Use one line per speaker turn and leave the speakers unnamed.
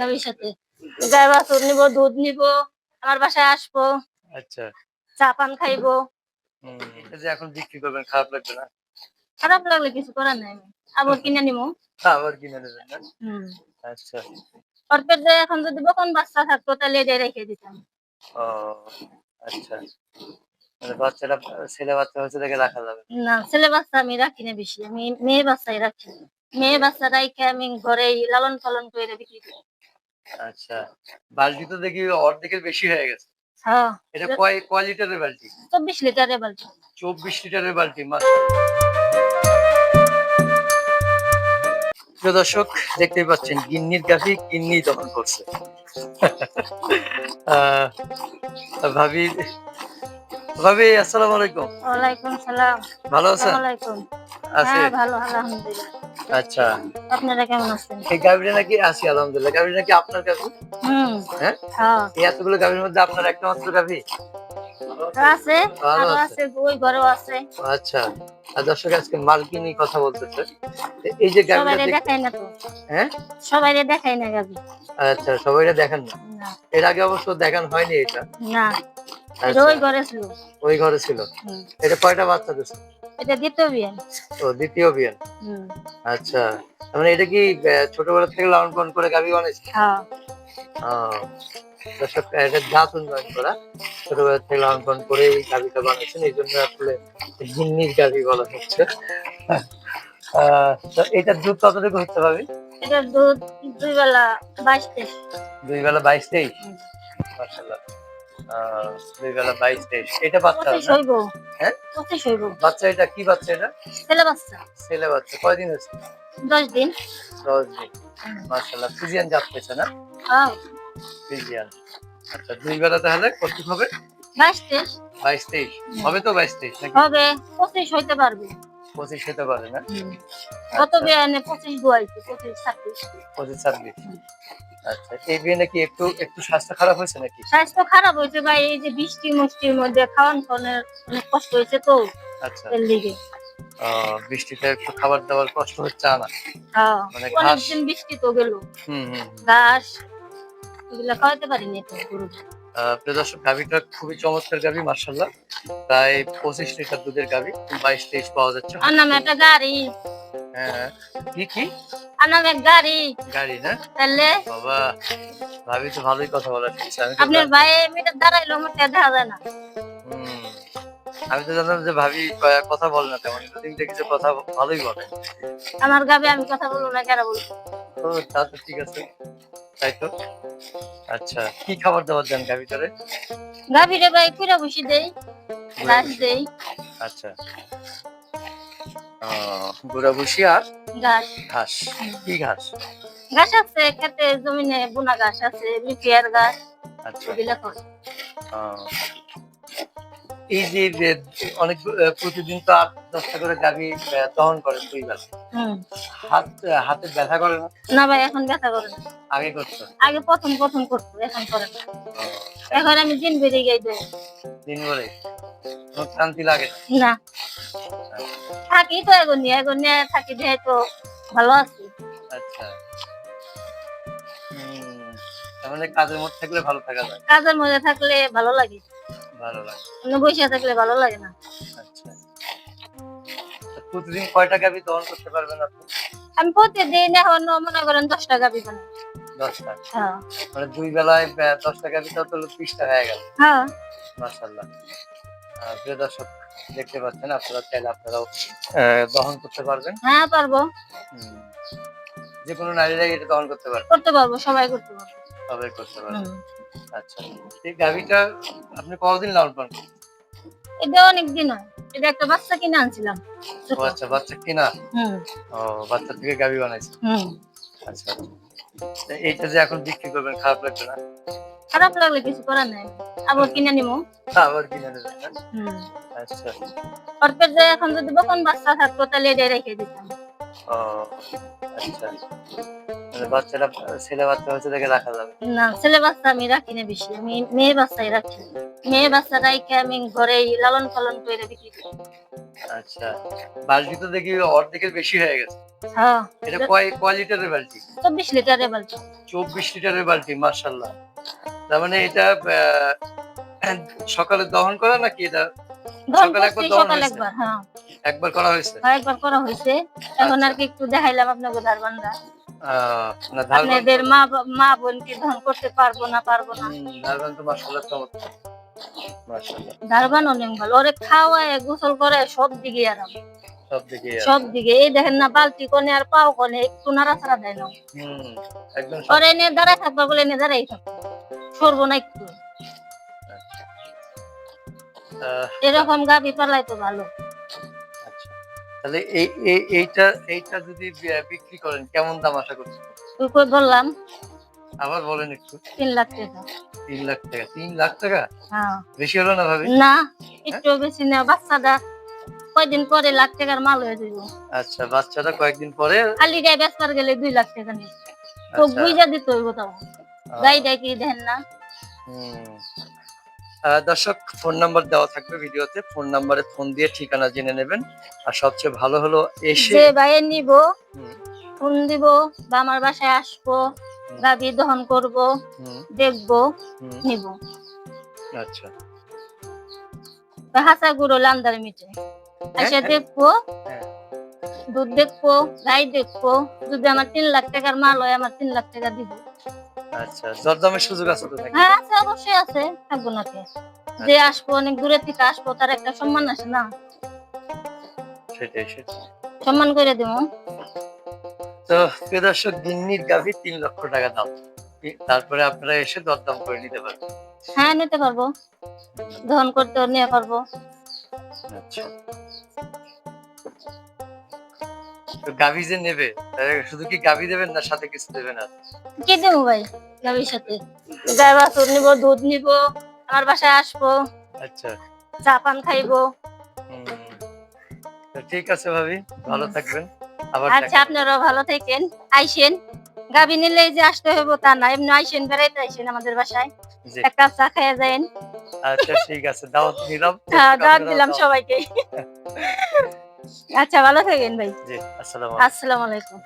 গাভীর সাথে গায়ে বাছুর নিবো দুধ নিবো আমার বাসায় আসব
আচ্ছা।
চা পান খাইবো।
যে এখন বিক্রি করবেন খারাপ লাগবে না?
খারাপ লাগলে কিছু করার নাই আমি। আবার কিনে নিবো।
আবার কিনে নেবেন না? আচ্ছা।
ওর পেটে এখন যদি বকন বাচ্চা থাকতো তাহলে এটা রেখে দিতাম।
ও আচ্ছা। মানে বাচ্চাটা ছেলে বাচ্চা হচ্ছে দেখে রাখা যাবে
না। ছেলে বাচ্চা আমি রাখি না বেশি। আমি মেয়ে বাচ্চাই রাখি। মেয়ে বাচ্চা রাখে আমি ঘরে লালন পালন করে বিক্রি করি।
আচ্ছা বালতি তো দেখি অর্ধেকের বেশি হয়ে গেছে।
হ্যাঁ।
এটা কয় কয় লিটারের বালতি?
চব্বিশ লিটারের বালতি।
চব্বিশ লিটারের বালতি। প্রিয় দর্শক দেখতেই পাচ্ছেন গিন্নির গাভি গিন্নি দখল করছে। আহ, ভাবি ভাবি আসসালামু আলাইকুম।
ওয়ালাইকুম সালাম।
ভালো আছেন?
ওয়ালাইকুম।
আছি।
হ্যাঁ ভালো আলহামদুলিল্লাহ।
আচ্ছা।
আপনারা কেমন আছেন?
এই গাভিটা নাকি আছি আলহামদুলিল্লাহ। গাভিটা নাকি আপনার গাভি?
হুম।
হ্যাঁ?
হ্যাঁ।
এই এতগুলো গাভীর মধ্যে আপনার একটা মাত্র গাভি?
আছে? আরও
আছে।
আছে ওই ঘরেও আছে।
আচ্ছা। আর দর্শক আজকে মালকিনি কথা বলতেছে। এই যে
দেখাই না তো?
হ্যাঁ?
সবাই দেখাই না গাবি।
আচ্ছা দেখেন না? এর আগে অবশ্য দেখান হয়নি এটা।
না।
আচ্ছা,
ওই ঘরে ছিল।
ওই ঘরে ছিল। এটা কয়টা বাচ্চা
এটা দ্বিতীয়
ও আচ্ছা। মানে এটা কি ছোটবেলা থেকে লালন পালন করে গাভি বানাইছে?
হ্যাঁ।
দর্শক এটা জাত উন্নয়ন করা ছোটবেলা থেকে লালন পালন করে এই গাভিটা বানাইছেন এই জন্য আসলে গিন্নির গাভি বলা হচ্ছে। তো এটার দুধ কতটুকু হতে পারবে
এটার দুধ দুই বেলা বাইশ তেইশ
দুই বেলা বাইশ তেইশ?
হুম।
মাশাআল্লাহ। আহ, দুই বেলা বাইশ তেইশ। এটা বাচ্চা হ্যাঁ? বাচ্চা এটা কি বাচ্চা এটা?
ছেলে বাচ্চা।
ছেলে বাচ্চা। কয়দিন হয়েছে?
দশ দিন।
দশ দিন। মাশাআল্লাহ। ফিজিয়ান জাত পেয়েছে না?
হ্যাঁ।
আচ্ছা দুই বেলা তাহলে কত হবে?
বাইশ তেইশ।
বাইশ তেইশ। হবে তো বাইশ তেইশ নাকি?
হবে পঁচিশ হইতে পারবে।
পঁচিশ হতে পারে না?
কত পঁচিশ দুয়াইছে পঁচিশ ছাব্বিশ।
পঁচিশ ছাব্বিশ। আচ্ছা এই বিয়ে নাকি একটু একটু স্বাস্থ্য খারাপ হয়েছে নাকি?
স্বাস্থ্য খারাপ হয়েছে ভাই এই যে বৃষ্টি মুষ্টির মধ্যে খাওয়ান খাওয়ানোর অনেক কষ্ট হয়েছে তো
আচ্ছা।
এর লিগে।
আহ, বৃষ্টিতে একটু খাবার দাবার কষ্ট হচ্ছে না
হ্যাঁ
মানে ঘাস
বৃষ্টি তো গেল।
হুম হুম।
ঘাস এগুলা খাওয়াতে পারিনি তো গরুকে।
আহ, প্রিয় দর্শক গাভিটা খুবই চমৎকার গাভি মার্শাল্লাহ প্রায় পঁচিশ লিটার দুধের গাভি বাইশ তেইশ পাওয়া যাচ্ছে।
আর নামে একটা গাড়ি।
হ্যাঁ কি কি?
আর নামে এক গাড়ি।
গাড়ি না?
তাহলে?
বাবা ভাবি তো ভালোই কথা বলা আমি তো
আপনার ভাই মিটার দাঁড়াইলো আমার দেখা যায় না।
আমি তো জানলাম যে ভাবি কথা বলে না তেমন। কিন্তু তুমি দেখেছ কথা ভালোই বলে।
আমার গাবে আমি কথা বলব না কেন বলব?
ও তা তো ঠিক আছে। তাই তো। আচ্ছা কি খাবার দাবার দেন গাভিটারে
গাভীরে ভাই কুড়া বসি দেই ঘাস দেই।
আচ্ছা। গুড়া বসি আর
ঘাস।
ঘাস। কি ঘাস?
ঘাস আছে খেতে জমিনে বোনা ঘাস আছে বিপিয়ার ঘাস
আচ্ছা।
খাওয়াই।
এই যে অনেক প্রতিদিন তো আট দশটা করে গাভি দহন করে দুই বেলা হাত হাতে ব্যথা করে না?
না ভাই এখন ব্যথা করে না।
আগে করতো?
আগে প্রথম প্রথম করতো এখন করে না। এখন আমি দিন দেবো
দিন ভরে ক্লান্তি লাগে না?
থাকি তো এগো নিয়ে এগো নিয়ে থাকি যে তো ভালো আছি।
আচ্ছা। মানে কাজের মধ্যে থাকলে ভালো থাকা যায়।
কাজের মধ্যে থাকলে ভালো লাগে।
ভালো লাগে।
বসে থাকলে ভালো লাগে না।
আচ্ছা। প্রতিদিন কয়টা গাভি দহন করতে পারবেন আপনি?
আমি প্রতিদিন এখন মনে করেন দশ টাকা বিবান
দশটা?
হ্যাঁ।
মানে দুই বেলায় দশটা গাভি তাহলে হয়ে গেল।
হ্যাঁ।
মাশাল্লাহ প্রিয় দর্শক দেখতে পাচ্ছেন আপনারা চাইলে আপনারাও দহন করতে পারবেন।
হ্যাঁ পারব।
যে কোনো নারীরাই এটা দহন করতে পারবে।
করতে পারব সবাই করতে পারব।
সবাই করতে পারবে। আচ্ছা এই গাভিটা আপনি কতদিন লালন পালন
এটা অনেক দিন হয়। এটা একটা বাচ্চা কিনে আনছিলাম।
ও আচ্ছা বাচ্চা কিনা?
হুম।
ও বাচ্চা থেকে গাভি বানাইছে?
হুম।
আচ্ছা আচ্ছা। এইটা যে এখন বিক্রি করবেন খারাপ লাগবে না?
খারাপ লাগলে কিছু করার নাই। আবার কিনে নিবো।
আবার কিনে নেবেন
হুম।
আচ্ছা।
ওর পেটে এখন যদি বকন বাচ্চা থাকতো তাহলে এটা রেখে দিতাম।
ও আচ্ছা। বাচ্চাটা ছেলে বাচ্চা দেখে রাখা যাবে।
না ছেলে বাচ্চা আমি রাখি না বেশি। আমি মেয়ে বাচ্চাই রাখি। মেয়ে বাচ্চা আমি ঘরেই লালন পালন করে বিক্রি করি।
আচ্ছা বালতি তো দেখি অর্ধেকের বেশি হয়ে গেছে।
হ্যাঁ।
এটা কয় কয় লিটারের বালতি?
চব্বিশ লিটারে বালতি।
চব্বিশ লিটারের বালতি মার্শাল্লাহ তার মানে এটা সকালে দহন করা নাকি এটা? সকালে একবার দহন
একবার হ্যাঁ।
একবার করা হয়েছে?
হ্যাঁ, একবার করা হয়েছে। এখন। আর কি একটু দেখাইলাম আপনাকে ধারবানরা।
আহ, না ধারবান
আপনাদের মা মা বোনকে ধন করতে পারব না পারব না।
হুম, ধারবান তো মার্শাল্লাহ চমৎকার
ধারবান অনেক ভালো। ওরে খাওয়ায় গোসল করে সব দিকে আরাম।
সব দিকে
এই দেখেন না বালতি কোনে আর পাও কোনে একটু নাড়া নাড়াচাড়া দেয় না। ওরে এনে দাঁড়ায় থাকবা বলে এনে দাঁড়াই থাকব। সরবো না একটু। এরকম গাভি পালাই তো ভালো।
আচ্ছা তাহলে এই এই- এইটা এইটা যদি বিক্রি করেন কেমন দাম আশা করছেন?
কই বললাম।
আবার বলেন একটু।
তিন লাখ টাকা।
তিন লাখ টাকা। তিন লাখ টাকা?
হ্যাঁ।
বেশি হলো না ভাবি?
না একটু বেশি না। বাচ্চাটা কয়দিন পরে লাখ টাকার মাল হয়ে যাইব।
আচ্ছা বাচ্চাটা কয়েকদিন পরে?
খালি গায়ে বেচবার গেলে দুই লাখ টাকা নিয়ে তো
আচ্ছা,
বুঝা দিতে হইব
আহ,
গাইটা কি দেখেন না।
হুম। দর্শক ফোন নাম্বার দেওয়া থাকবে ভিডিওতে। ফোন নাম্বারে ফোন দিয়ে ঠিকানা জেনে নেবেন। আর সবচেয়ে ভালো হলো এসে
যে বাইরে নিব ফোন দিব বা আমার বাসায় আসব গাভি দহন করব দেখব নিব।
আচ্ছা।
হাসা গুঁড়ো লান্দার মিটে। এসে
হ্যাঁ।
দেখব
হ্যাঁ।
দুধ দেখব গাই দেখব যদি আমার তিন লাখ টাকার মাল হয় আমার তিন লাখ টাকা দিব।
আচ্ছা দরদামের সুযোগ আছে তো নাকি?
হ্যাঁ আছে অবশ্যই আছে থাকব না কে? যে আসব অনেক দূরে থেকে আসব তার একটা সম্মান আছে না।
সেটাই সেটাই।
সম্মান করে দেবো।
তো প্রিয় দর্শক গিন্নির গাভী তিন লক্ষ টাকা দাম। তারপরে আপনারা এসে দরদাম করে নিতে পারবেন।
হ্যাঁ নিতে পারব। দহন করতে নিয়ে পারব।
আচ্ছা। তো গাভী যে নেবে শুধু কি গাভী দেবেন না সাথে কিছু দেবেন আর?
কি দেবো ভাই? গাভীর সাথে। গায়ে বাছুর নিবো দুধ নিবো আমার বাসায় আসব।
আচ্ছা।
চা পান খাইবো।
ঠিক আছে ভাবি ভালো থাকবেন। আবার
আচ্ছা আপনারাও ভালো থাকেন। আইসেন। গাভী নিলে যে আসতে হইব তা না এমনি আইসেন বেড়াইতে আইসেন আমাদের বাসায়। এক কাপ চা খাইয়া যাইন।
আচ্ছা ঠিক আছে। দাওয়াত নিলাম
হ্যাঁ দাওয়াত দিলাম সবাইকে। আচ্ছা ভালো থাকেন ভাই।
জি আসসালামু আলাইকুম।
আসসালামু আলাইকুম।